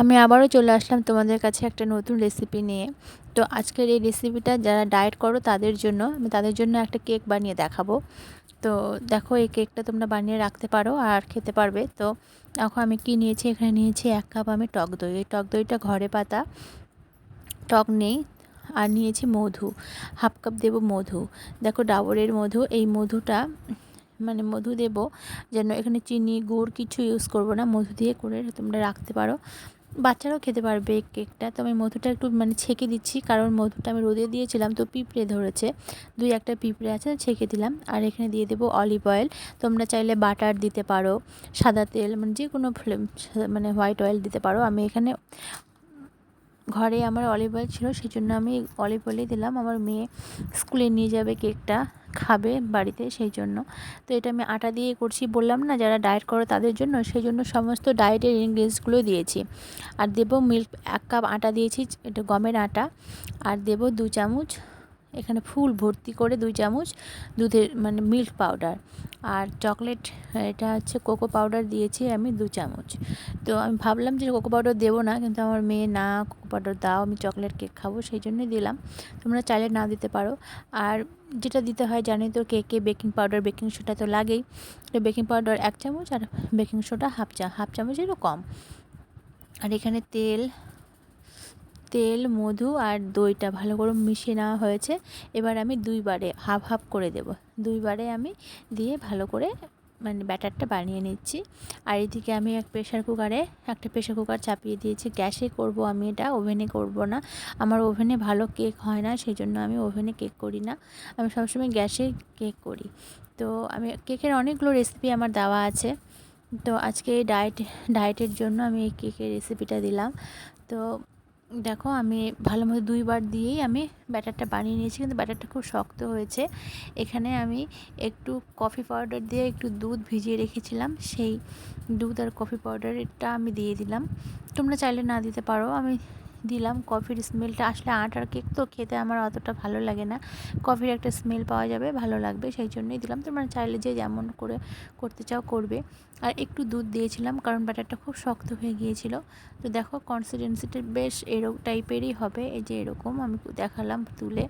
আমি আবারও চলে আসলাম তোমাদের কাছে একটা নতুন রেসিপি নিয়ে। তো আজকের এই রেসিপিটা যারা ডায়েট করো তাদের জন্য, আমি তাদের জন্য একটা কেক বানিয়ে দেখাবো। তো দেখো এই কেকটা তোমরা বানিয়ে রাখতে পারো আর খেতে পারবে। তো এখন আমি কি নিয়েছি, এখানে নিয়েছি এক কাপ আমি টক দই। এই টক দইটা ঘরে পাতা, টক নেই। আর নিয়েছি মধু, হাফ কাপ দেব মধু। দেখো ডাবরের মধু, এই মধুটা মানে মধু দেব যেন এখানে চিনি, গুড় কিছু ইউজ করব না। মধু দিয়ে করে তোমরা রাখতে পারো। বাচ্চারাও খেতে পারবে কেকটা। তো আমি মধুটা একটু মানে ছেঁকে দিচ্ছি, কারণ মধুটা আমি রোদে দিয়েছিলাম তো পিঁপড়ে ধরেছে। দুই একটা পিঁপড়ে আছে, ছেঁকে দিলাম। আর এখানে দিয়ে দেবো অলিভ অয়েল। তোমরা চাইলে বাটার দিতে পারো, সাদা তেল মানে যে কোনো মানে হোয়াইট অয়েল দিতে পারো। আমি এখানে ঘরে আমার অলিভ অয়েল ছিল সেই জন্য আমি অলিভ অয়েলই দিলাম। আমার মেয়ে স্কুলে নিয়ে যাবে কেকটা। খাবে বাড়িতে সেই জন্য। তো এটা আমি আটা দিয়ে করছি বললাম না, যারা ডায়েট করে তাদের জন্য, সেই জন্য সমস্ত ডায়েটের ইনগ্রিডিয়েন্টসগুলো দিয়েছি। আর দেবো মিল্ক এক কাপ আটা দিয়েছি, এটা গমের আটা। আর দেবো দু চামচ এখানে ফুল ভর্তি করে দুই চামচ দুধের মানে মিল্ক পাউডার। আর চকলেট, এটা হচ্ছে কোকো পাউডার দিয়েছি আমি দু চামচ। তো আমি ভাবলাম যে কোকো পাউডার দেবো না, কিন্তু আমার মেয়ে, না, কোকো পাউডার দাও, আমি চকলেট কেক খাব। সেই জন্যই দিলাম। তোমরা চাইলে না দিতে পারো। আর যেটা দিতে হয়, জানি তো কেকে বেকিং পাউডার, বেকিং সোডা তো লাগেই। তো বেকিং পাউডার এক চামচ আর বেকিং সোডা হাফ চা, হাফ চামচেরও কম। আর এখানে তেল তেল, মধু আর দইটা ভালো করে মিশিয়ে নেওয়া হয়েছে। এবার আমি দুইবারে হাফ হাফ করে দেব। দুইবারে আমি দিয়ে ভালো করে মানে ব্যাটারটা বানিয়ে নিচ্ছি। আর এদিকে আমি এক প্রেশার কুকারে, একটা প্রেশার কুকার চাপিয়ে দিয়েছি। গ্যাসে করব আমি এটা, ওভেনে করব না। আমার ওভেনে ভালো কেক হয় না সেই জন্য আমি ওভেনে কেক করি না। আমি সবসময় গ্যাসে কেক করি। তো আমি কেকের অনেকগুলো রেসিপি আমার দেওয়া আছে। তো আজকে এই ডায়েট ডায়েটের জন্য আমি এই কেকের রেসিপিটা দিলাম। তো দেখো, আমি ভালো মতো দুইবার দিয়েই আমি ব্যাটারটা বানিয়ে নিয়েছি, কিন্তু ব্যাটারটা খুব শক্ত হয়েছে। এখানে আমি একটু কফি পাউডার দিয়ে একটু দুধ ভিজিয়ে রেখেছিলাম। সেই দুধ আর কফি পাউডারটা আমি দিয়ে দিলাম। তোমরা চাইলে না দিতে পারো, আমি দিলাম। কফির স্মেলটা আসলে আটার কেক তো খেতে আমার অতটা ভালো লাগে না। কফির একটা স্মেল পাওয়া যাবে, ভালো লাগবে, সেই জন্যই দিলাম। তোমরা চাইলে যে যেমন করে করতে চাও করবে। আর একটু দুধ দিয়েছিলাম কারণ ব্যাটারটা খুব শক্ত হয়ে গিয়েছিল। তো দেখো কনসিস্টেন্সিটা বেশ এরকম টাইপেরই হবে। এই যে এরকম আমি দেখালাম তুলে।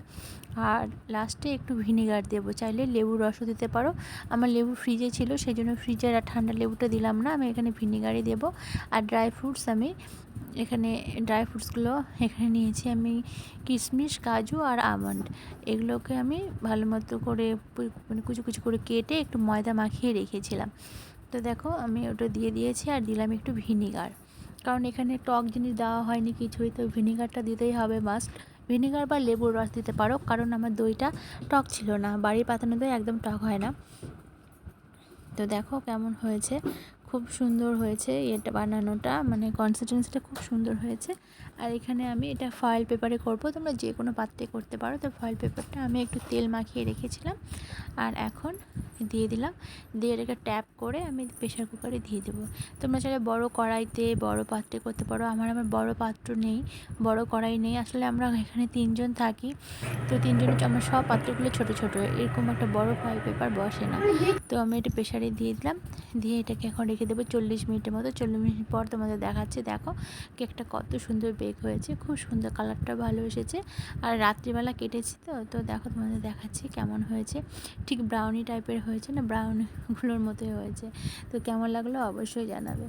আর লাস্টে একটু ভিনেগার দেবো। চাইলে লেবুর রসও দিতে পারো। আমার লেবু ফ্রিজে ছিল, সেই জন্য ফ্রিজের আর ঠান্ডা লেবুটা দিলাম না। আমি এখানে ভিনেগারই দেবো। আর ড্রাই ফ্রুটস আমি এখানে ড্রাই ফ্রুটসগুলো এখানে নিয়েছি আমি কিশমিশ, কাজু আর আমন্ড এগুলোকে আমি ভালো মতো করে মানে কুচু কুচু করে কেটে একটু ময়দা মাখিয়ে রেখেছিলাম। তো দেখো আমি ওটা দিয়ে দিয়েছি আর দিলাম একটু ভিনিগার। কারণ এখানে টক জিনিস দেওয়া হয়নি কিছুই, তো ভিনিগারটা দিতেই হবে মাস্ট ভিনিগার বা লেবুর রস দিতে পারো, কারণ আমার দইটা টক ছিল না। বাড়ির পাতানো দই একদম টক হয় না। তো দেখো কেমন হয়েছে। খুব সুন্দর হয়েছে এটা বানানোটা মানে কনসিস্টেন্সিটা খুব সুন্দর হয়েছে। আর এখানে আমি এটা ফয়েল পেপারে করব, তোমরা যে কোনো পাত্রে করতে পারো। তো ফয়েল পেপারটা আমি একটু তেল মাখিয়ে রেখেছিলাম। আর এখন দিয়ে দিলাম। দিয়ে এটাকে ট্যাপ করে আমি প্রেশার কুকারে দিয়ে দেবো। তোমরা চাইলে বড় কড়াইতে, বড় পাত্রে করতে পারো। আমার আমার বড় পাত্র নেই, বড় কড়াই নেই। আসলে আমরা এখানে তিনজন থাকি, তো তিনজনের আমার সব পাত্রগুলো ছোট ছোট। এরকম একটা বড় ফয়েল পেপার বসে না। তো আমি এটা প্রেশারে দিয়ে দিলাম। দিয়ে এটাকে এখন রেখে দেবো চল্লিশ মিনিটের মতো। চল্লিশ মিনিট পর তোমাদের দেখাচ্ছে। দেখো কেকটা কত সুন্দর বেক হয়েছে। খুব সুন্দর কালারটা ভালো এসেছে। আর রাত্রিবেলা কেটেছি তো তো দেখো তোমাদের দেখাচ্ছি কেমন হয়েছে। ঠিক ব্রাউনি টাইপের হয়েছে না? ব্রাউনগুলোর মতোই হয়েছে। তো কেমন লাগল? অবশ্যই জানাবে।